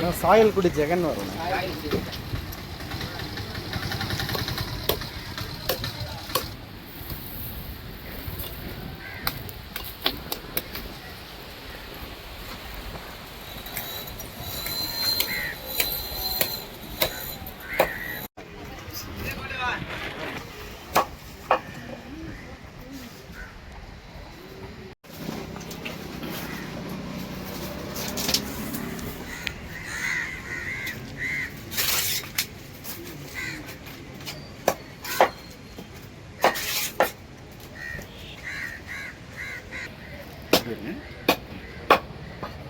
ஆனால் சாயல் குடி ஜெகன் வரும்.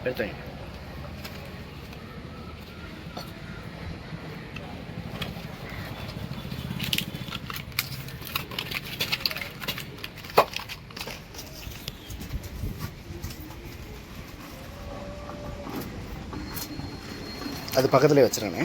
எடுத்தாங்க அது பக்கத்துலேயே வச்சுருங்கண்ணே.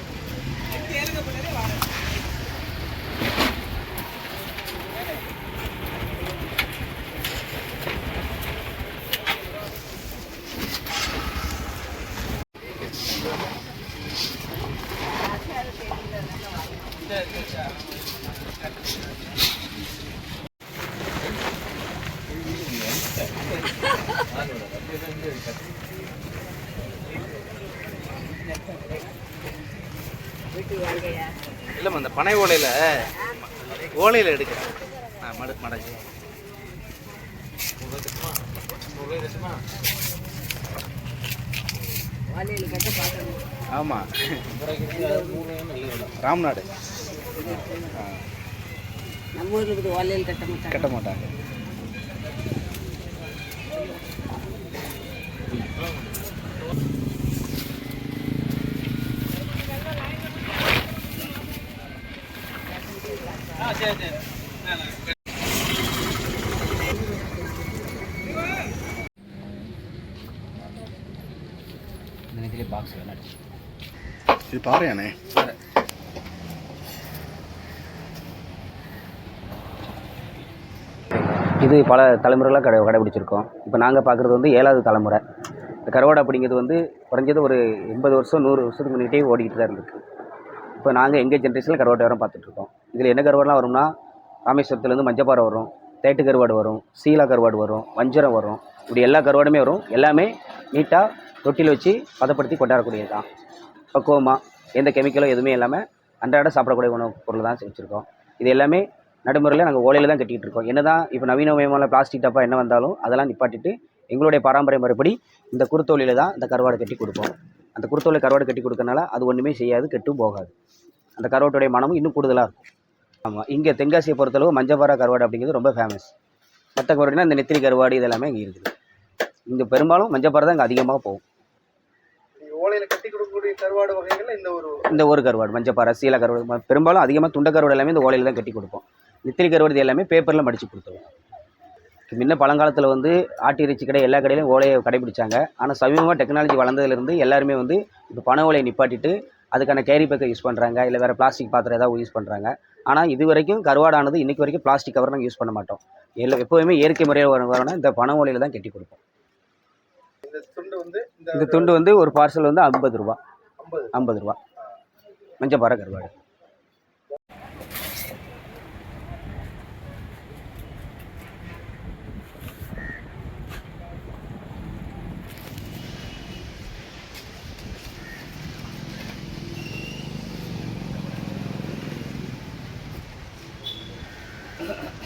இல்லைம்மா அந்த பனை ஓலையில் ஓலையில் எடுக்கிறேன். ஆ மடு மடங்கு ஆமாம் ராம்நாடு. நம்ம ஊரில் கட்ட மாட்டாங்க. கட்ட மாட்டாங்க. இது பாறையாண்ணே. இது பல தலைமுறைகளாக கடை கடைபிடிச்சிருக்கோம். இப்போ நாங்கள் பார்க்குறது வந்து ஏழாவது தலைமுறை. இந்த கருவாடு அப்படிங்கிறது வந்து குறைஞ்சது ஒரு எண்பது வருஷம் நூறு வருஷத்துக்கு முன்னிட்டே ஓடிக்கிட்டு தான் இருந்திருக்கு. இப்போ நாங்கள் எங்கள் ஜென்ரேஷனில் கருவாட்டை வரம் பார்த்துட்ருக்கோம் இதில் என்ன கருவாடுலாம் வரும்னா ராமேஸ்வரத்துலேருந்து மஞ்சப்பாறை வரும் தேட்டு கருவாடு வரும் சீலா கருவாடு வரும் வஞ்சரம் வரும் இப்படி எல்லா கருவாடுமே வரும். எல்லாமே நீட்டாக தொட்டியில் வச்சு பதப்படுத்தி கொண்டாடக்கூடியது தான் பக்குவமாக எந்த கெமிக்கலும் எதுவுமே இல்லாமல் அன்றாட சாப்பிடக்கூடிய உணவு பொருள் தான் செஞ்சுருக்கோம் இது எல்லாமே நடைமுறையில் நாங்கள் ஓலையில் தான் கட்டிகிட்டு இருக்கோம். என்ன தான் இப்போ நவீனமயமான பிளாஸ்டிக் டப்பா என்ன வந்தாலும் அதெல்லாம் நிப்பாட்டிட்டு எங்களுடைய பாரம்பரிய முறைப்படி இந்த குருத்தோலியில் தான் இந்த கருவாடு கட்டி கொடுப்போம். அந்த குருத்தோலை கருவாடு கட்டி கொடுக்கறனால அது ஒன்றுமே செய்யாது கெட்டும் போகாது. அந்த கருவாட்டுடைய மனமும் இன்னும் கூடுதலாக இருக்கும். ஆமாம் இங்கே தென்காசியை பொறுத்தளவு மஞ்சப்பாறை கருவாடு அப்படிங்கிறது ரொம்ப ஃபேமஸ் மற்ற கருவாடுனா இந்த நெத்திலி கருவாடு இதெல்லாமே இங்கே இருக்குது. இங்கே பெரும்பாலும் மஞ்சப்பாறை தான் இங்கே அதிகமாக போகும். ஓலையில் கட்டி கொடுக்கக்கூடிய கருவாடு வகைகள் இந்த ஒரு இந்த ஒரு கருவாடு மஞ்சப்பாறை சீலை கருவாடு பெரும்பாலும் அதிகமாக துண்டை கருவாடு எல்லாமே இந்த ஓலையில் தான் கட்டி கொடுப்போம். நெத்திலி கருவாடு எல்லாமே பேப்பரில் மடித்து கொடுத்துருவோம். முன்ன பழங்காலத்தில் வந்து ஆட்டு இறைச்சி கடை எல்லா கடையிலும் ஓலையை கடைபிடிச்சாங்க. ஆனால் சமீபமாக டெக்னாலஜி வளர்ந்ததுலேருந்து எல்லாருமே வந்து இப்போ பனை ஓலையை நிப்பாட்டிட்டு அதுக்கான கேரி பேக்கை யூஸ் பண்ணுறாங்க இல்லை வேறு பிளாஸ்டிக் பாத்திரம் ஏதாவது யூஸ் பண்ணுறாங்க ஆனால் இது வரைக்கும் கருவாடானது இன்றைக்கி வரைக்கும் பிளாஸ்டிக் கவர் நாங்கள் யூஸ் பண்ண மாட்டோம். எல்லா எப்போவுமே இயற்கை முறையில் வர வரணும் இந்த பனை ஓலையில் தான் கட்டி கொடுப்போம். இந்த துண்டு வந்து இந்த இந்த துண்டு வந்து ஒரு பார்சல் வந்து ஐம்பது ரூபா. ஐம்பது ரூபா. மஞ்சப்பாறை கருவாடு. Yeah.